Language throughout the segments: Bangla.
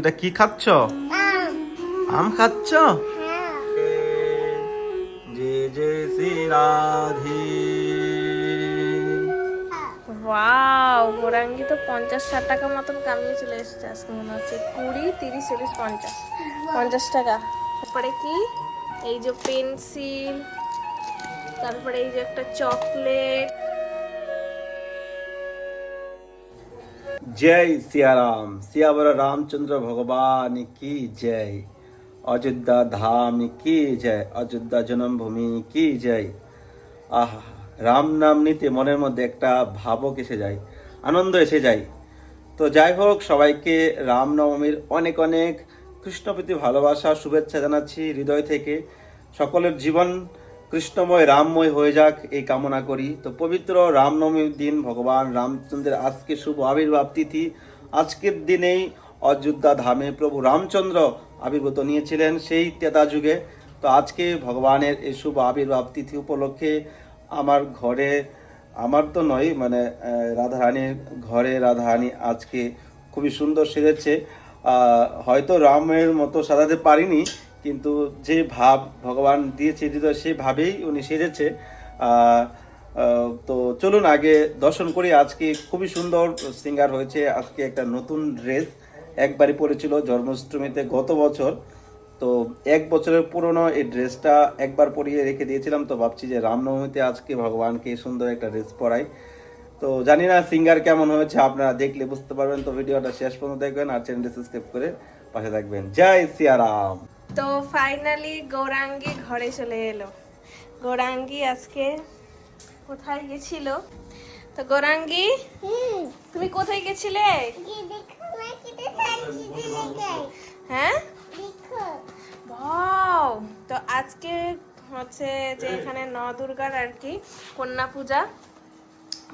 তুমি এটা কি খাচ্ছ? আম খাচ্ছ? যে যে শ্রী রাধে। ওয়াও গোরাঙ্গি তো পঞ্চাশ ষাট টাকা মতন কামিয়ে চলে এসেছে আজকে মনে হচ্ছে। কুড়ি তিরিশ চল্লিশ পঞ্চাশ। পঞ্চাশ টাকা। তারপরে কি? এই যে পেন্সিল তারপরে এই যে একটা চকলেট জয় সিয়ারাম সিয়াবর রামচন্দ্র ভগবান কি জয় অযোধ্যা ধাম কি জয় অযোধ্যা জন্মভূমি কি জয় আহা রাম নাম নিতে মনের মধ্যে একটা ভাবক এসে যায়, আনন্দ এসে যায়। তো যাই হোক, সবাইকে রামনবমীর অনেক অনেক কৃষ্ণপ্রতি ভালোবাসা, শুভেচ্ছা জানাচ্ছি হৃদয় থেকে। সকলের জীবন কৃষ্ণময় রামময় হয়ে যাক এই কামনা করি। তো পবিত্র রামনবমীর দিন ভগবান রামচন্দ্রের আজকে শুভ আবির্ভাব তিথি। আজকের দিনেই অযোধ্যা ধামে প্রভু রামচন্দ্র আবির্ভূত নিয়েছিলেন সেই তেতা যুগে। তো আজকে ভগবানের এই শুভ আবির্ভাব তিথি উপলক্ষে আমার ঘরে, আমার তো নয় মানে রাধারানীর ঘরে রাধারানী আজকে খুবই সুন্দর সেজেছে। হয়তো রামের মতো সাজাতে পারিনি কিন্তু যে ভাব ভগবান দিয়েছে হৃদয় সেই ভাবেই উনি সেজেছে। তো চলুন আগে দর্শন করি। আজকে খুবই সুন্দর সিঙ্গার হয়েছে। আজকে একটা নতুন ড্রেস একবারই পরেছিল জন্মাষ্টমীতে গত বছর। তো এক বছরের পুরনো এই ড্রেসটা একবার পরিয়ে রেখে দিয়েছিলাম। তো ভাবছি যে রামনবমীতে আজকে ভগবানকে সুন্দর একটা ড্রেস পরাই। তো জানি না সিঙ্গার কেমন হয়েছে, আপনারা দেখলে বুঝতে পারবেন। তো ভিডিওটা শেষ পর্যন্ত দেখবেন আর চ্যানেলটি সাবস্ক্রাইব করে পাশে থাকবেন। জয় সিয়ারাম! তো ফাইনালি গৌরাঙ্গি ঘরে চলে এলো। গৌরাঙ্গি আজকে কোথায় গেছিল? তো গৌরাঙ্গি তুমি কোথায় গেছিলে? হ্যাঁ? তো আজকে হচ্ছে যে এখানে ন দুর্গার আর কি কন্যা পূজা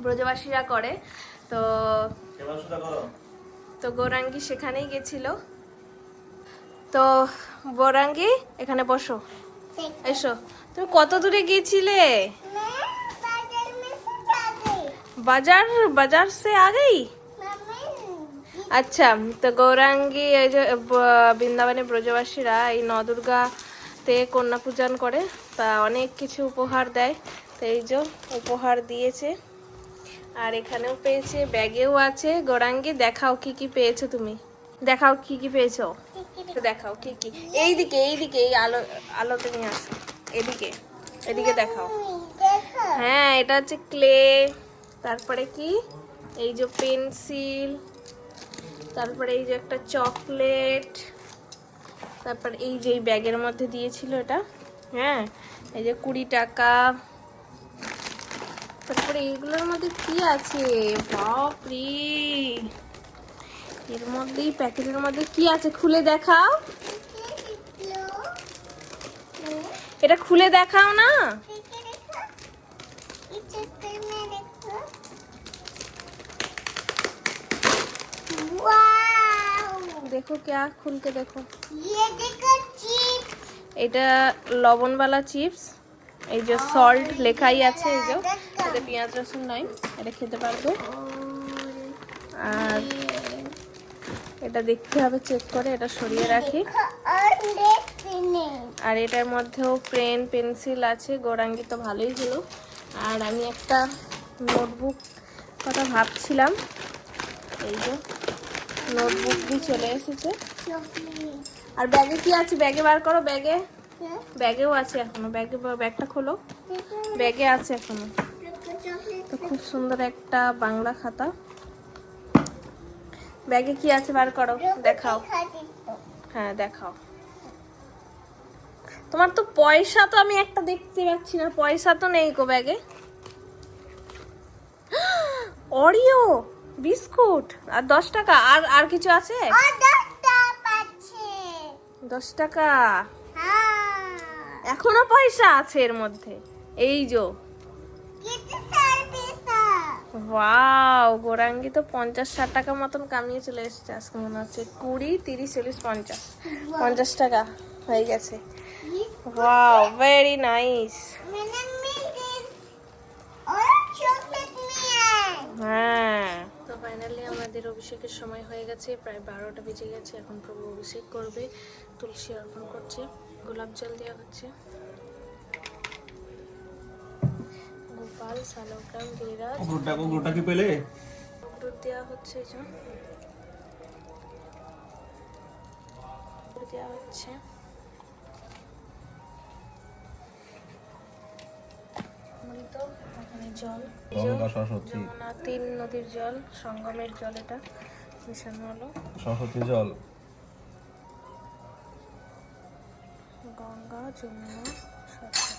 ব্রজবাসীরা করে। তো তো গৌরাঙ্গি সেখানেই গেছিল। তো গৌরাঙ্গি এখানে বসো। এসো। তুমি কত দূরে গিয়েছিলে? বাজার বাজার সে আগেই? আচ্ছা তো গৌরাঙ্গি এই যে বৃন্দাবনে ব্রজবাসীরা এই নদুর্গাতে কন্যা পূজন করে তা অনেক কিছু উপহার দেয়। তো এই যে উপহার দিয়েছে। আর এখানেও পেয়েছে ব্যাগেও আছে। গৌরাঙ্গি দেখাও কি কি পেয়েছ তুমি? দেখাও কি কি পেয়েছ? দেখাও কি কি। এইদিকে এইদিকে এই আলো আলোতে নিয়ে আসো। এদিকে এদিকে দেখাও। হ্যাঁ এটা হচ্ছে ক্লে তারপরে কি? এই যে পেন্সিল তারপরে এই যে একটা চকলেট তারপর এই যে এই ব্যাগের মধ্যে দিয়েছিল এটা। হ্যাঁ এই যে কুড়ি টাকা। তারপরে এইগুলোর মধ্যে কি আছে? বাপরে! এর মধ্যেই, প্যাকেটের মধ্যে কি আছে খুলে দেখাও। এটা খুলে দেখাও না। দেখো ক্যা, খুলতে দেখো। এটা লবণওয়ালা চিপস। এই যে সল্ট লেখাই আছে, এই যে। পেঁয়াজ রসুন নাই, এটা খেতে পারব। আর এটা দেখতে হবে চেক করে, এটা সরিয়ে রাখি। আর এটার মধ্যেও পেন, পেন্সিল আছে, গোরাঙ্গি তো ভালোই হলো। আর আমি একটা নোটবুক কথা ভাবছিলাম। এই যে, নোটবুক দিয়ে চলে এসেছে। আর ব্যাগে কি আছে? ব্যাগে বার করো, ব্যাগে। ব্যাগেও আছে এখনও। ব্যাগে ব্যাগটা খোলো। ব্যাগে আছে এখনও। তো খুব সুন্দর একটা বাংলা খাতা। ব্যাগে কি আছে বার করো দেখাও। হ্যাঁ দেখাও। তোমার তো পয়সা তো আমি একটা দেখতে পাচ্ছি না পয়সা তো নেই গো ব্যাগে। অরিও বিস্কুট আর দশ টাকা আর আর কিছু আছে? দশ টাকা। এখনও পয়সা আছে এর মধ্যে। এই যো। ওয়াও গোরাঙ্গি তো পঞ্চাশ ষাট টাকা মতন কামিয়ে চলে এসেছে আজকে মনে হচ্ছে। কুড়ি তিরিশ চল্লিশ পঞ্চাশ। পঞ্চাশ টাকা হয়ে গেছে। ওয়াও ভেরি নাইস হ্যাঁ। তো ফাইনালি আমাদের আমাদের অভিষেকের সময় হয়ে গেছে প্রায় বারোটা বেজে গেছে এখন প্রভু অভিষেক করবে। তুলসী অর্পণ করছে গোলাপ জল দেওয়া হচ্ছে। গোপাল শালগ্রাম গিরিরাজ। কুকুরটা কুকুরটা কি পেলে? দুধ দেওয়া হচ্ছে এই দেওয়া হচ্ছে। অমৃত এখানে জল। গঙ্গা যমুনা তিন নদীর জল সঙ্গমের জল এটা মিশানো হলো। সরস্বতী জল। গঙ্গা যমুনা সরস্বতী।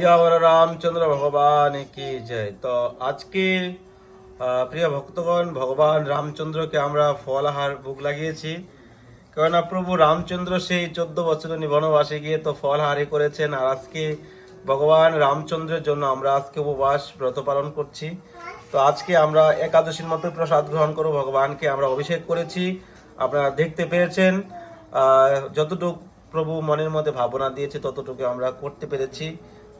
শ্রীয়াবর রামচন্দ্র ভগবান কি জয়। তো আজকে প্রিয় ভক্তগণ, ভগবান রামচন্দ্রকে আমরা ফলাহার ভোগ লাগিয়েছি। কেননা প্রভু রামচন্দ্র সেই চোদ্দ বছর উনি বনবাসে গিয়ে তো ফলহারি করেছেন। আর আজকে ভগবান রামচন্দ্রের জন্য আমরা আজকে উপবাস ব্রত পালন করছি। তো আজকে আমরা একাদশীর মতো প্রসাদ গ্রহণ করব। ভগবানকে আমরা অভিষেক করেছি। আপনারা দেখতে পেয়েছেন যতটুকু প্রভু মনের মধ্যে ভাবনা দিয়েছে, ততটুকু আমরা করতে পেরেছি।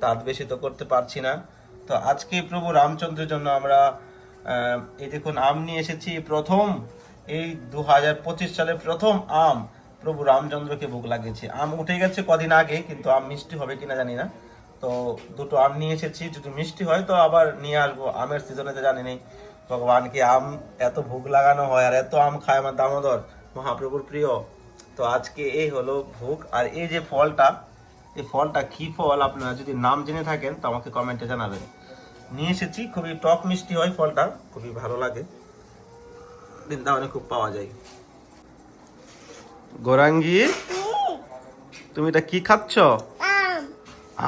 তার বেশি তো করতে পারছি না। তো আজকে প্রভু রামচন্দ্রের জন্য আমরা এই দেখুন, আম নিয়ে এসেছি। প্রথম, এই দু হাজার পঁচিশ সালের প্রথম আম প্রভু রামচন্দ্রকে ভোগ লাগিয়েছে। আম উঠে গেছে কদিন আগে, কিন্তু আম মিষ্টি হবে কিনা জানি না। তো দুটো আম নিয়ে এসেছি, যদি মিষ্টি হয় তো আবার নিয়ে আসব। আমের সিজনে তো জানি নেই। ভগবানকে আম এত ভোগ লাগানো হয় আর এত আম খায় আমার দামোদর, মহাপ্রভুর প্রিয়। তো আজকে এই হলো ভোগ। আর এই যে ফলটা এই ফলটা কি ফল? আপনারা যদি নাম জেনে থাকেন তো আমাকে কমেন্টে জানাবেন। নিয়ে এসেছি খুবই টক মিষ্টি হয় ফলটা খুবই ভালো লাগে। বৃন্দাবনে খুব পাওয়া যায়। গোরাঙ্গি তুমি এটা কি খাচ্ছ?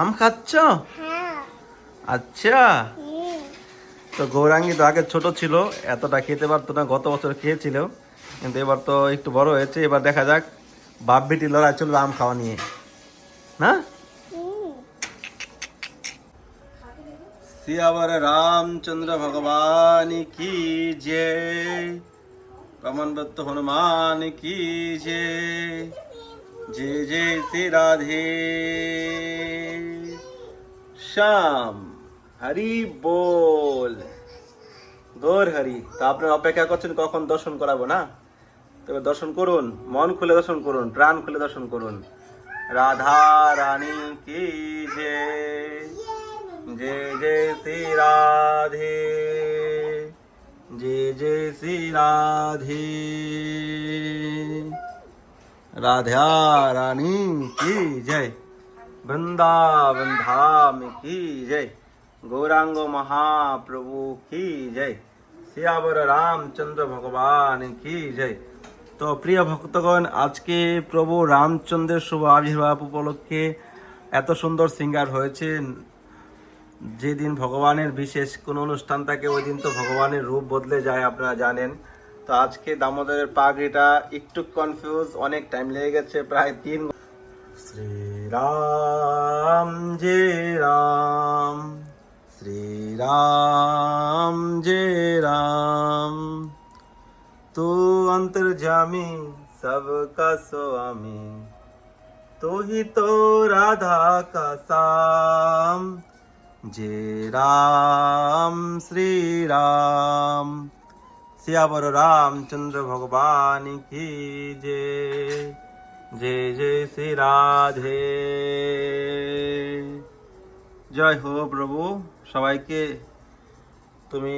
আম। খাচ্ছ? হ্যাঁ। আচ্ছা। তো গৌরাঙ্গি তো আগে ছোট ছিল এতটা খেতে পারতো না গত বছর খেয়েছিল। কিন্তু এবার তো একটু বড় হয়েছে এবার দেখা যাক বাপ বেটি লড়াই চলবে আম খাওয়া নিয়ে। না? সিয়াবর রামচন্দ্র ভগবান কি যে? কমনবত্ত হনুমান কি যে? যে যে শ্রী রাধে শ্যাম, হরি বল। গোর হরি, তা আপনার অপেক্ষা করছেন কখন দর্শন করাবো না? তবে দর্শন করুন, মন খুলে দর্শন করুন, প্রাণ খুলে দর্শন করুন। राधा रानी की जय। जय जय श्री राधे। जय जय श्री राधे। राधा रानी की जय। वृंदावन धाम की जय। गौरांगो महाप्रभु की जय। श्यावर रामचंद्र भगवान की जय। তো প্রিয় ভক্তগণ, আজকে প্রভু রামচন্দ্রের শুভ আবির্ভাব উপলক্ষে এত সুন্দর সিঙ্গার হয়েছে। যেদিন ভগবানের বিশেষ কোনো অনুষ্ঠান থাকে ওই দিন তো ভগবানের রূপ বদলে যায়, আপনারা জানেন। তো আজকে দামোদরের পাগড়িটা একটু কনফিউজ অনেক টাইম লেগে গেছে, প্রায় তিন শ্রীরাম যে রাম, শ্রীরাম যে রাম। तू अंतर्जामी सबका स्वामी तो ही तो राधा का साम जय राम श्री राम सियावर रामचंद्र भगवान की जय जय जय श्री राधे জয় হো প্রভু সবাইকে তুমি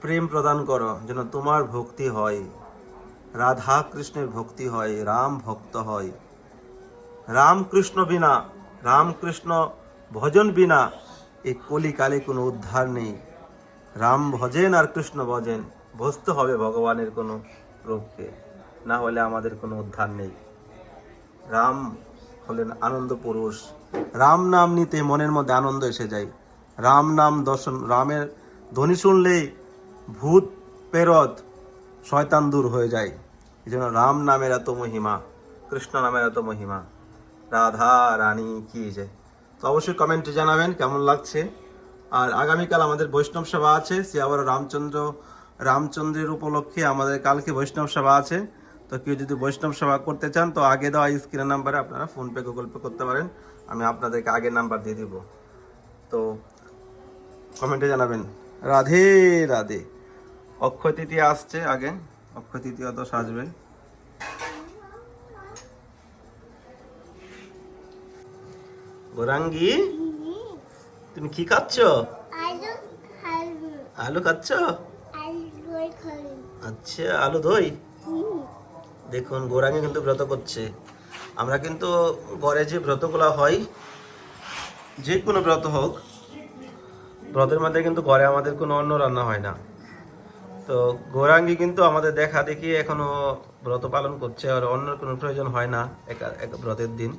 প্রেম প্রদান করো, যেন তোমার ভক্তি হয়। রাধা কৃষ্ণের ভক্তি হয়, রাম ভক্ত হয়। রামকৃষ্ণ বিনা, রামকৃষ্ণ ভজন বিনা এই কলিকালে কোনো উদ্ধার নেই। রাম ভজেন আর কৃষ্ণ ভজেন ভজতে হবে ভগবানের কোনো রূপকে না হলে আমাদের কোনো উদ্ধার নেই। রাম হলেন আনন্দ পুরুষ। রাম নাম নিতে মনের মধ্যে আনন্দ এসে যায়। রাম নাম দর্শন, রামের ধ্বনি শুনলেই ভূত পেরত শয়তান দূর হয়ে যায়। এই জন্য রাম নামের এত মহিমা, কৃষ্ণ নামের এত মহিমা। রাধা রানী কি যে। তো অবশ্যই কমেন্টে জানাবেন কেমন লাগছে। আর আগামীকাল আমাদের বৈষ্ণব সভা আছে সে আবার রামচন্দ্র, রামচন্দ্রের উপলক্ষে আমাদের কালকে বৈষ্ণব সভা আছে। তো কেউ যদি বৈষ্ণব সভা করতে চান, তো আগে দেওয়া স্ক্রিনের নাম্বারে আপনারা ফোনপে গুগল পে করতে পারেন। আমি আপনাদেরকে আগের নাম্বার দিয়ে দিব। তো কমেন্টে জানাবেন। রাধে রাধে। অক্ষয় তৃতীয়া আসছে আগে অক্ষয় তৃতীয়া তো সাজবে। গোরাঙ্গি তুমি কি খাচ্ছ? আলু খাচ্ছ? আচ্ছা আলু দই? দেখুন গোরাঙ্গি কিন্তু ব্রত করছে। আমরা কিন্তু ঘরে যে ব্রতগুলো হয় যে কোনো ব্রত হোক ব্রতের মধ্যে কিন্তু ঘরে আমাদের কোনো অন্য রান্না হয় না। তো গৌরাঙ্গি কিন্তু আমাদের দেখা দেখি এখনও ব্রত পালন করছে, আর অন্য কোনো প্রয়োজন হয় না একা এক ব্রতের দিন।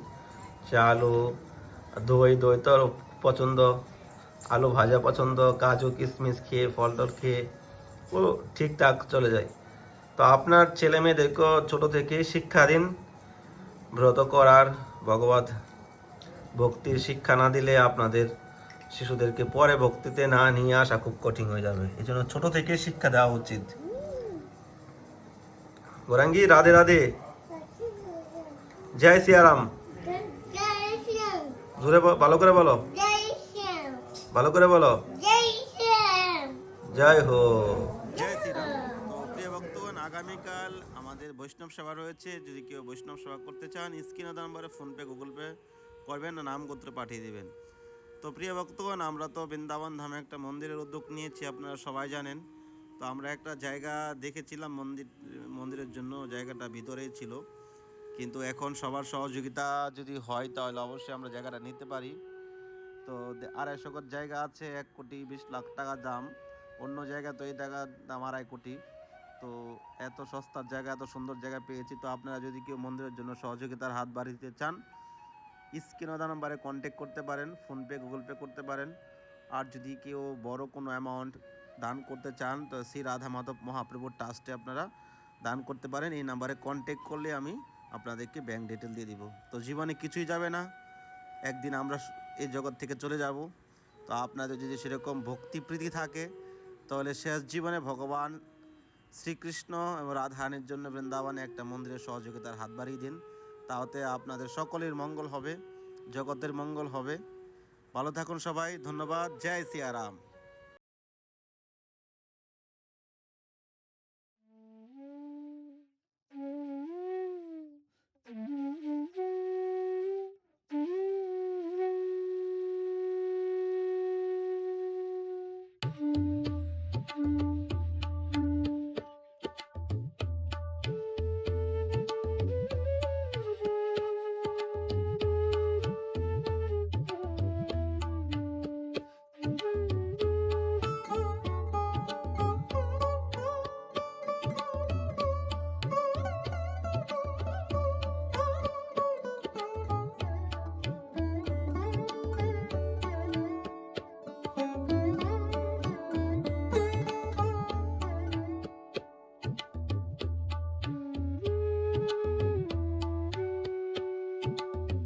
সে আলু, দই দই তো পছন্দ। আলু ভাজা পছন্দ, কাজু, কিশমিশ খেয়ে, ফল টল খেয়ে, ও ঠিকঠাক চলে যায়। তো আপনার ছেলে মেয়েদেরকেও ছোটো থেকেই শিক্ষা দিন, ব্রত করার, ভগবত ভক্তির শিক্ষা না দিলে আপনাদের শিশুদেরকে পরে ভক্তিতে না নিয়ে আসা খুব কঠিন হয়ে যাবে। এই জন্য ছোট থেকে শিক্ষা দেওয়া উচিত। গোরাঙ্গি, রাধে রাধে। জয় সিয়ারাম। জোরে ভালো করে বলো। ভালো করে বলো। জয় হো। আগামীকাল আমাদের বৈষ্ণব সেবা রয়েছে। যদি কেউ বৈষ্ণব সেবা করতে চান, স্ক্রিনে নাম্বারে ফোনপে, গুগল পে করবেন নাম গোত্র পাঠিয়ে দিবেন। তো প্রিয় ভক্তগণ, আমরা তো বৃন্দাবন ধামে একটা মন্দিরের উদ্যোগ নিয়েছি, আপনারা সবাই জানেন। তো আমরা একটা জায়গা দেখেছিলাম মন্দির, মন্দিরের জন্য, জায়গাটা ভিতরেই ছিল। কিন্তু এখন সবার সহযোগিতা যদি হয়, তাহলে অবশ্যই আমরা জায়গাটা নিতে পারি। তো আড়াইশো গজ জায়গা আছে, এক কোটি বিশ লাখ টাকা দাম। অন্য জায়গা তো এই জায়গার দাম আড়াই কোটি। তো এত সস্তার জায়গা, এত সুন্দর জায়গা পেয়েছি। তো আপনারা যদি কেউ মন্দিরের জন্য সহযোগিতার হাত বাড়িয়ে দিতে চান স্ক্রিনদা নাম্বারে কন্ট্যাক্ট করতে পারেন ফোনপে গুগল পে করতে পারেন। আর যদি কেউ বড় কোনো অ্যামাউন্ট দান করতে চান, তো শ্রী রাধা মাধব মহাপ্রভুর ট্রাস্টে আপনারা দান করতে পারেন। এই নাম্বারে কন্ট্যাক্ট করলে আমি আপনাদেরকে ব্যাংক ডিটেল দিয়ে দিব। তো জীবনে কিছুই যাবে না। একদিন আমরা এই জগৎ থেকে চলে যাব। তো আপনাদের যদি সেরকম ভক্তিপ্রীতি থাকে, তাহলে শেষ জীবনে ভগবান শ্রীকৃষ্ণ এবং রাধারানীর জন্য বৃন্দাবনে একটা মন্দিরের সহযোগিতার হাত বাড়িয়ে দিন। তাতে আপনাদের সকলের মঙ্গল হবে জগতের মঙ্গল হবে। ভালো থাকুন সবাই ধন্যবাদ জয় সিয়ারাম।